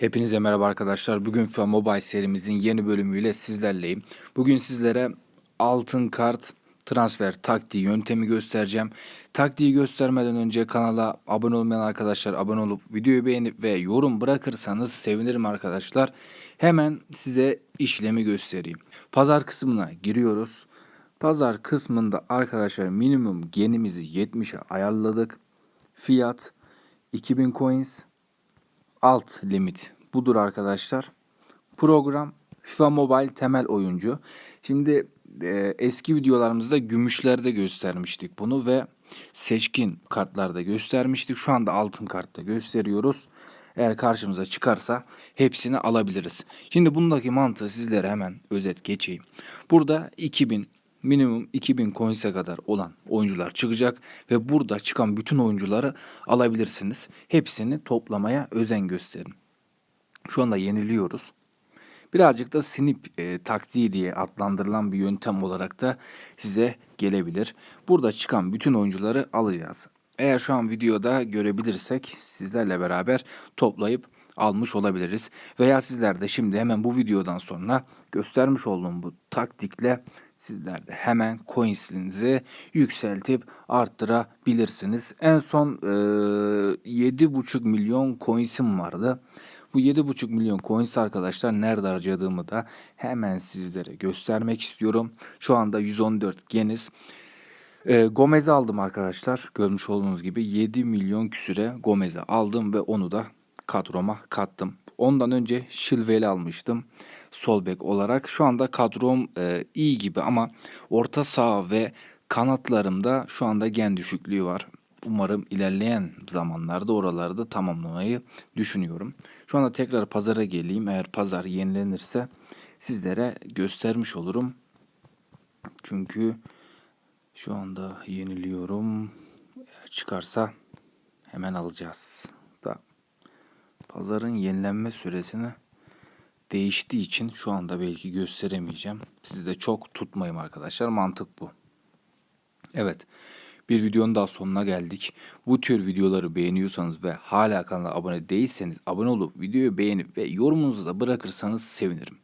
Hepinize merhaba arkadaşlar. Bugün FIFA Mobile serimizin yeni bölümüyle sizlerleyim. Bugün sizlere altın kart transfer taktiği yöntemi göstereceğim. Taktiği göstermeden önce kanala abone olmayan arkadaşlar abone olup videoyu beğenip ve yorum bırakırsanız sevinirim arkadaşlar. Hemen size işlemi göstereyim. Pazar kısmına giriyoruz. Pazar kısmında arkadaşlar minimum genimizi 70'e ayarladık. Fiyat 2000 coins alt limit budur arkadaşlar. Program FIFA Mobile temel oyuncu. Şimdi e, eski videolarımızda gümüşlerde göstermiştik bunu ve seçkin kartlarda göstermiştik. Şu anda altın kartta gösteriyoruz. Eğer karşımıza çıkarsa hepsini alabiliriz. Şimdi bundaki mantığı sizlere hemen özet geçeyim. Burada 2000 minimum 2000 coins'e kadar olan oyuncular çıkacak ve burada çıkan bütün oyuncuları alabilirsiniz. Hepsini toplamaya özen gösterin. Şu anda yeniliyoruz. Birazcık da snip e, taktiği diye adlandırılan bir yöntem olarak da size gelebilir. Burada çıkan bütün oyuncuları alacağız. Eğer şu an videoda görebilirsek sizlerle beraber toplayıp almış olabiliriz. Veya sizler de şimdi hemen bu videodan sonra göstermiş olduğum bu taktikle sizler de hemen coins'inizi yükseltip arttırabilirsiniz. En son e, 7,5 milyon coins'im vardı. Bu 7,5 milyon coins arkadaşlar nerede harcadığımı da hemen sizlere göstermek istiyorum. Şu anda 114 geniz. E, Gomez'i aldım arkadaşlar. Görmüş olduğunuz gibi 7 milyon küsüre Gomez'i aldım ve onu da kadroma kattım. Ondan önce Chilwell'i almıştım sol bek olarak. Şu anda kadrom e, iyi gibi ama orta saha ve kanatlarımda şu anda gen düşüklüğü var. Umarım ilerleyen zamanlarda oralarda tamamlamayı düşünüyorum. Şu anda tekrar pazara geleyim. Eğer pazar yenilenirse sizlere göstermiş olurum. Çünkü şu anda yeniliyorum. Eğer çıkarsa hemen alacağız. Pazarın yenilenme süresini değiştiği için şu anda belki gösteremeyeceğim. Sizi de çok tutmayayım arkadaşlar. Mantık bu. Evet. Bir videonun daha sonuna geldik. Bu tür videoları beğeniyorsanız ve hala kanala abone değilseniz abone olup videoyu beğenip ve yorumunuzu da bırakırsanız sevinirim.